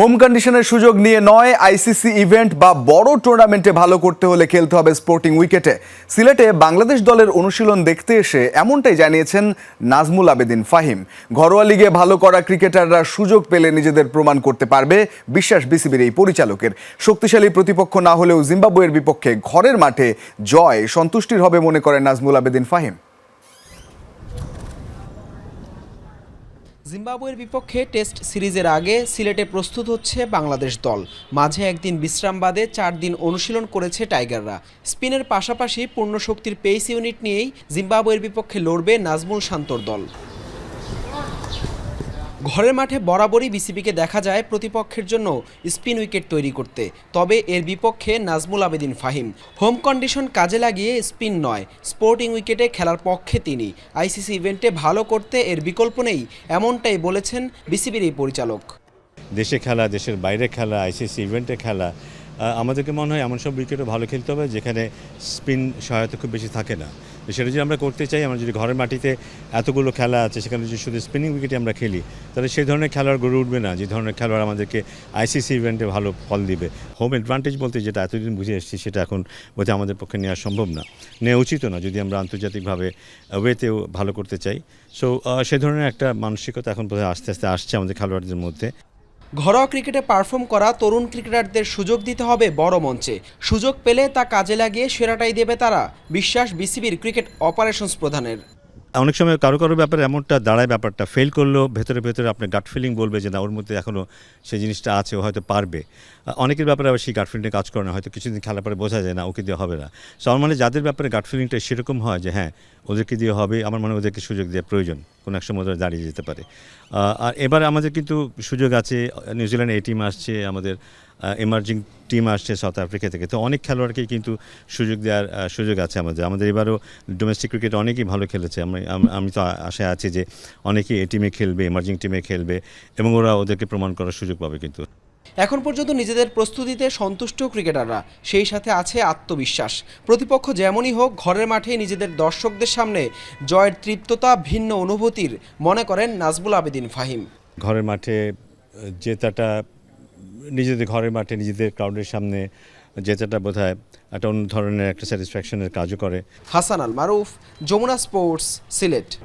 Home কন্ডিশনের সুযোগ নিয়ে নয় আইসিসি ইভেন্ট বা বড় টুর্নামেন্টে ভালো করতে হলে খেলতে হবে স্পোর্টিং উইকেটে। সিলেটে বাংলাদেশ দলের অনুশীলন দেখতে এসে এমনটাই জানিয়েছেন নাজমুল আবেদিন ফাহিম। ঘরোয়া লিগে ভালো করা ক্রিকেটাররা সুযোগ পেলে নিজেদের প্রমাণ করতে পারবে, বিশ্বাস বিসিবির এই পরিচালকের। শক্তিশালী প্রতিপক্ষ না হলেও জিম্বাবুয়ের বিপক্ষে ঘরের মাঠে জয় সন্তুষ্টির হবে মনে করেন নাজমুল আবেদিন ফাহিম। জিম্বাবুয়ের বিপক্ষে টেস্ট সিরিজের আগে সিলেটে প্রস্তুত হচ্ছে বাংলাদেশ দল। মাঝে একদিন বিশ্রাম বাদে চার দিন অনুশীলন করেছে টাইগাররা। স্পিনের পাশাপাশি পূর্ণ শক্তির পেস ইউনিট নিয়েই জিম্বাবুয়ের বিপক্ষে লড়বে নাজমুল শান্তর দল। ঘরের মাঠে বরাবরই বিসিবিকে দেখা যায় প্রতিপক্ষের জন্য স্পিন উইকেট তৈরি করতে। তবে এর বিপক্ষে নাজমুল আবেদিন ফাহিম। হোম কন্ডিশন কাজে লাগিয়ে স্পিন নয়, স্পোর্টিং উইকেটে খেলার পক্ষে তিনি। আইসিসি ইভেন্টে ভালো করতে এর বিকল্প নেই, এমনটাই বলেছেন বিসিবির এই পরিচালক। দেশে খেলা, দেশের বাইরে খেলা, আইসিসি ইভেন্টে খেলা আমাদেরকে মনে হয় এমন সব উইকেটও ভালো খেলতে হবে যেখানে স্পিন সহায়তা খুব বেশি থাকে না। সেটা যদি আমরা করতে চাই, আমরা যদি ঘরের মাটিতে এতগুলো খেলা আছে, সেখানে যদি শুধু স্পিনিং উইকেটে আমরা খেলি, তাহলে সেই ধরনের খেলোয়াড় গড়ে উঠবে না, যে ধরনের খেলোয়াড় আমাদেরকে আইসিসি ইভেন্টে ভালো ফল দিবে। হোম অ্যাডভান্টেজ বলতে যেটা এতদিন বুঝে এসেছি, সেটা এখন বোধহয় আমাদের পক্ষে নেওয়া সম্ভব না। নেওয়া উচিত না, যদি আমরা আন্তর্জাতিকভাবে ওয়েতেও ভালো করতে চাই। সো সে ধরনের একটা মানসিকতা এখন বোধহয় আস্তে আস্তে আসছে আমাদের খেলোয়াড়দের মধ্যে। ঘরোয়া ক্রিকেটে পারফর্ম করা তরুণ ক্রিকেটারদের সুযোগ দিতে হবে বড় মঞ্চে। সুযোগ পেলে তা কাজে লাগিয়ে সেরাটাই দেবে তারা, বিশ্বাস বিসিবির ক্রিকেট অপারেশনস প্রধানের। অনেক সময় কারও কারও ব্যাপারে এমনটা দাঁড়ায় ব্যাপারটা ফেল করলেও ভেতরে ভেতরে আপনার গাট ফিলিং বলবে যে না, ওর মধ্যে এখনও সেই জিনিসটা আছে, ও হয়তো পারবে। অনেকের ব্যাপারে আবার সেই গাট ফিলিংটা কাজ করে না, হয়তো কিছুদিন খেলার পরে বোঝা যায় না, ওকে দিয়ে হবে না। সো আমার মানে যাদের ব্যাপারে গাট ফিলিংটা সেরকম হয় যে হ্যাঁ ওদেরকে দিয়ে হবে, আমার মনে ওদেরকে সুযোগ দেওয়া প্রয়োজন, কোনো এক সময় ওরা দাঁড়িয়ে যেতে পারে। আর এবার আমাদের কিন্তু সুযোগ আছে, নিউজিল্যান্ড এই টিম আসছে, আমাদের এমার্জিং টিম আসছে সাউথ আফ্রিকা থেকে। তো অনেক খেলোয়াড়কেই কিন্তু সুযোগ দেওয়ার সুযোগ আছে আমাদের। আমাদের এবারও ডোমেস্টিক ক্রিকেট অনেকেই ভালো খেলেছে। আমি আমি তো আশায় আছি যে অনেকেই এই টিমে খেলবে এমার্জিং টিমে খেলবে এবং ওরা ওদেরকে প্রমাণ করার সুযোগ পাবে কিন্তু। এখন পর্যন্ত নিজেদের প্রস্তুতিতে সন্তুষ্ট ক্রিকেটাররা সেই সাথে আছে আত্মবিশ্বাস। প্রতিপক্ষ যেমনই হোক ঘরের মাঠে নিজেদের দর্শকদের সামনে জয়ের তৃপ্ততা ভিন্ন অনুভূতির মনে করেন নাজবুল আবেদিন ফাহিম। ঘরের মাঠে জেতাটা নিজেদের ঘরের মাঠে, নিজেদের ক্রাউডের সামনে যেটা বোধ হয় একটা অন্য ধরনের একটা স্যাটিসফ্যাকশনের কাজও করে। হাসান আল মারুফ যমুনা স্পোর্টস, সিলেট।